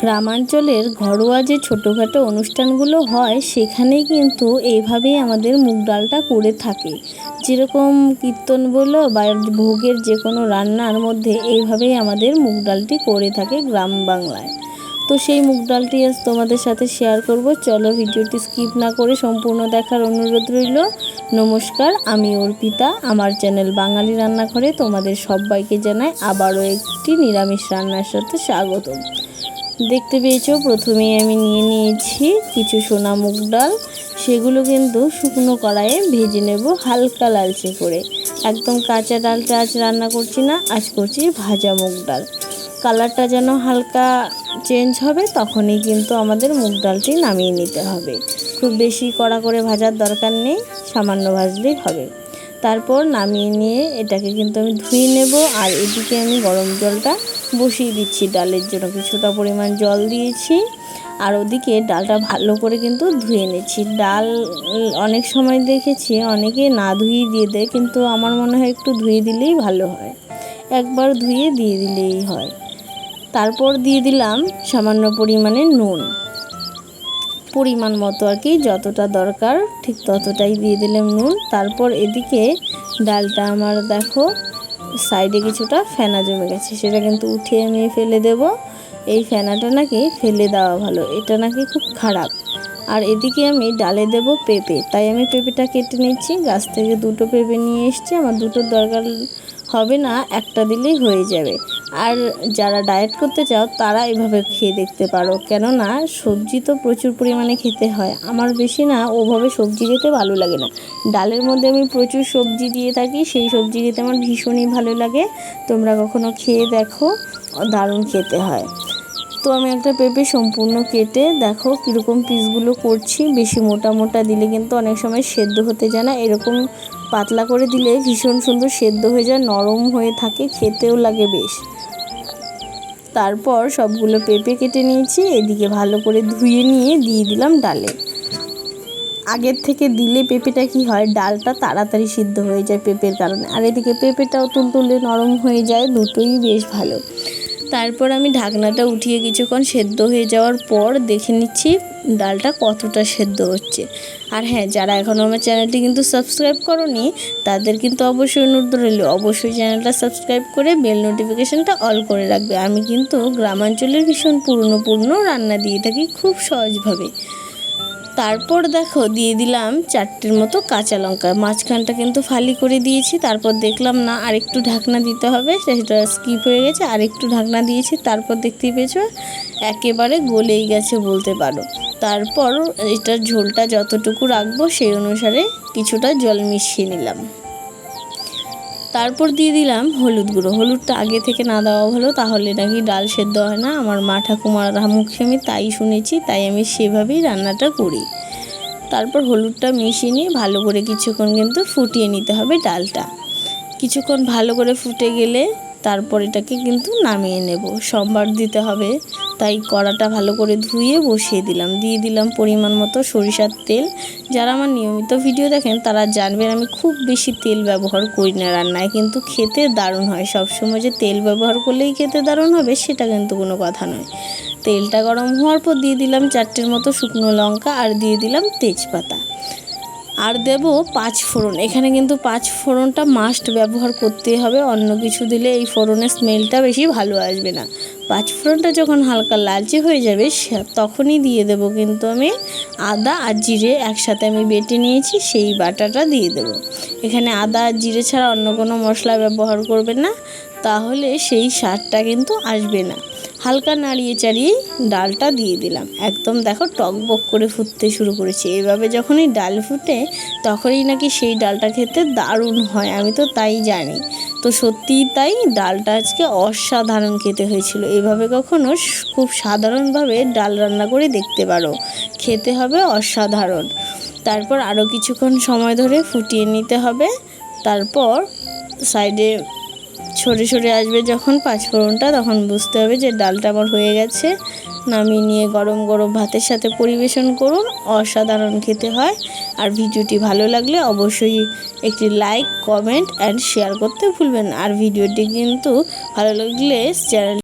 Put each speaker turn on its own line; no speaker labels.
গ্রামাঞ্চলের ঘরোয়া যে ছোটোখাটো অনুষ্ঠানগুলো হয় সেখানে কিন্তু এইভাবেই আমাদের মুগ ডালটা করে থাকে। যেরকম কীর্তন বলো বা ভোগের যে কোনো রান্নার মধ্যে এইভাবেই আমাদের মুগ ডালটি করে থাকে গ্রাম বাংলায়। তো সেই মুগ ডালটি আজ তোমাদের সাথে শেয়ার করব। চলো ভিডিওটি স্কিপ না করে সম্পূর্ণ দেখার অনুরোধ রইল। নমস্কার, আমি অর্পিতা। আমার চ্যানেল বাঙালি রান্নাঘরে তোমাদের সবাইকে জানাই আবারও একটি নিরামিষ রান্নার সাথে স্বাগতম। দেখতে পেয়েছ? প্রথমেই আমি নিয়ে নিয়েছি কিছু সোনা মুগ ডাল। সেগুলো কিন্তু শুকনো কড়াইয়ে ভেজে নেব হালকা লালচে করে। একদম কাঁচা ডালটা আজ রান্না করছি না, আজ করছি ভাজা মুগ ডাল। কালারটা যেন হালকা চেঞ্জ হবে, তখনই কিন্তু আমাদের মুগ ডালটি নামিয়ে নিতে হবে। খুব বেশি কড়া করে ভাজার দরকার নেই, সামান্য ভাজলেই হবে। তারপর নামিয়ে নিয়ে এটাকে কিন্তু আমি ধুয়ে নেব, আর এদিকে আমি গরম জলটা বসিয়ে দিচ্ছি ডালের জন্য। কিছুটা পরিমাণ জল দিয়েছি। আর ওদিকে ডালটা ভালো করে কিন্তু ধুয়ে নিচ্ছি। ডাল অনেক সময় দেখেছি, অনেকে না ধুয়ে দিয়ে দেয়, কিন্তু আমার মনে হয় একটু ধুয়ে দিলেই ভালো হয়। একবার ধুয়ে দিয়ে দিলেই হয়। তারপর দিয়ে দিলাম সামান্য পরিমাণে নুন। পরিমাণ মতো আর কি, যতটা দরকার ঠিক ততটাই দিয়ে দিলাম নুন। তারপর এদিকে ডালটা আমার দেখো সাইডে কিছুটা ফেনা জমে গেছে, সেটা কিন্তু উঠিয়ে আমি ফেলে দেব। এই ফেনাটা নাকি ফেলে দেওয়া ভালো, এটা নাকি খুব খারাপ। আর এদিকে আমি ডালে দেব পেঁপে। তাই আমি পেঁপেটা কেটে নিচ্ছি। গাছ থেকে দুটো পেঁপে নিয়ে এসছি। আমার দুটোর দরকার হবে না, একটা দিলেই হয়ে যাবে। আর যারা ডায়েট করতে চাও, তারা এভাবে খেয়ে দেখতে পারো। কেননা, সবজি তো প্রচুর পরিমাণে খেতে হয়। আমার বেশি না, ওভাবে সবজি খেতে ভালো লাগে না। ডালের মধ্যে আমি প্রচুর সবজি দিয়ে থাকি। সেই সবজি খেতে আমার ভীষণই ভালো লাগে। তোমরা কখনো খেয়ে দেখো, দারুণ খেতে হয়। তো আমি একটা পেঁপে সম্পূর্ণ কেটে দেখো কীরকম পিসগুলো করছি। বেশি মোটা মোটা দিলে কিন্তু অনেক সময় সেদ্ধ হতে যায় না। এরকম পাতলা করে দিলে ভীষণ সুন্দর সেদ্ধ হয়ে যায়, নরম হয়ে থাকে, খেতেও লাগে বেশ। তারপর সবগুলো পেঁপে কেটে নিয়েছি, এদিকে ভালো করে ধুয়ে নিয়ে দিয়ে দিলাম ডালে। আগের থেকে দিলে পেঁপেটা কি হয়, ডালটা তাড়াতাড়ি সিদ্ধ হয়ে যায় পেঁপের কারণে। আর এদিকে পেঁপেটাও তুলতুলে নরম হয়ে যায়, দুটোই বেশ ভালো। তারপর আমি ঢাকনাটা উঠিয়ে কিছুক্ষণ সেদ্ধ হয়ে যাওয়ার পর দেখে নিচ্ছি ডালটা কতটা সেদ্ধ হচ্ছে। আর হ্যাঁ যারা এখনও আমার চ্যানেলটি কিন্তু সাবস্ক্রাইব করনি, তাদের কিন্তু অবশ্যই অনুরোধ রইল, অবশ্যই চ্যানেলটা সাবস্ক্রাইব করে বেল নোটিফিকেশানটা অল করে রাখবে। আমি কিন্তু গ্রামাঞ্চলের ভীষণ পুরনো পুরনো রান্না দিয়ে থাকি খুব সহজভাবে। তারপর দেখো দিয়ে দিলাম চারটের মতো কাঁচা লঙ্কা। মাঝখানটা কিন্তু ফালি করে দিয়েছি, তারপর দেখলাম না আরেকটু ঢাকনা দিতে হবে, সেটা স্কিপ হয়ে গেছে, আরেকটু ঢাকনা দিয়েছি, তারপর দেখতে পেয়েছ একেবারে গলেই গেছে বলতে পারো। তারপর এটার ঝোলটা যতটুকু রাখব সেই অনুসারে কিছুটা জল মিশিয়ে নিলাম। তারপর দিয়ে দিলাম হলুদ গুঁড়ো। হলুদটা আগে থেকে না দেওয়া ভালো তাহলে নাকি ডাল সেদ্ধ হয় না। আমার মা ঠাকুমার মুখে আমি তাই শুনেছি, তাই আমি সেভাবেই রান্নাটা করি। তারপর হলুদটা মিশিয়ে নিয়ে ভালো করে কিছুক্ষণ কিন্তু ফুটিয়ে নিতে হবে ডালটা। কিছুক্ষণ ভালো করে ফুটে গেলে তারপর এটাকে কিন্তু নামিয়ে নেব। সোমবার দিতে হবে। তাই কড়াটা ভালো করে ধুয়ে বসিয়ে দিলাম। দিয়ে দিলাম পরিমাণ মতো সরিষার তেল। যারা আমার নিয়মিত ভিডিও দেখেন, তারা জানবেন আমি খুব বেশি তেল ব্যবহার করি না রান্নায়, কিন্তু খেতে দারুণ হয়। সবসময় যে তেল ব্যবহার করলেই খেতে দারুণ হবে, সেটা কিন্তু কোনো কথা নয়। তেলটা গরম হওয়ার পর দিয়ে দিলাম চারটের মতো শুকনো লঙ্কা আর দিয়ে দিলাম তেজপাতা। আর দেব পাঁচ ফোড়ন। এখানে কিন্তু পাঁচ ফোড়নটা মাস্ট ব্যবহার করতেই হবে। অন্য কিছু দিলে এই ফোড়নের স্মেলটা বেশি ভালো আসবে না। পাঁচ ফোড়নটা যখন হালকা লালচে হয়ে যাবে তখনই দিয়ে দেব কিন্তু আমি আদা আর জিরে একসাথে আমি বেটে নিয়েছি, সেই বাটাটা দিয়ে দেব। এখানে আদা আর জিরে ছাড়া অন্য কোনো মশলা ব্যবহার করবেন না, তাহলে সেই স্বাদটা কিন্তু আসবে না। হালকা নাড়িয়ে চাড়িয়ে ডালটা দিয়ে দিলাম। একদম দেখো টকবক করে ফুটতে শুরু করেছে। এভাবে যখনই ডাল ফুটে, তখনই নাকি সেই ডালটা খেতে দারুণ হয়। আমি তো তাই জানি। তো সত্যিই তাই ডালটা আজকে অসাধারণ খেতে হয়েছিল। এভাবে কখনো খুব সাধারণভাবে ডাল রান্না করে দেখতে পারো। খেতে হবে অসাধারণ। তারপর আরও কিছুক্ষণ সময় ধরে ফুটিয়ে নিতে হবে। তারপর সাইডে সরে সরে আসবে যখন পাঁচফোড়নটা তখন বুঝতে হবে যে ডালটা আমার হয়ে গেছে। নামিয়ে নিয়ে গরম গরম ভাতের সাথে পরিবেশন করুন, অসাধারণ খেতে হয়। আর ভিডিওটি ভালো লাগলে অবশ্যই একটি লাইক, কমেন্ট অ্যান্ড শেয়ার করতে ভুলবেন আর ভিডিওটি কিন্তু ভালো লাগলে চ্যানেল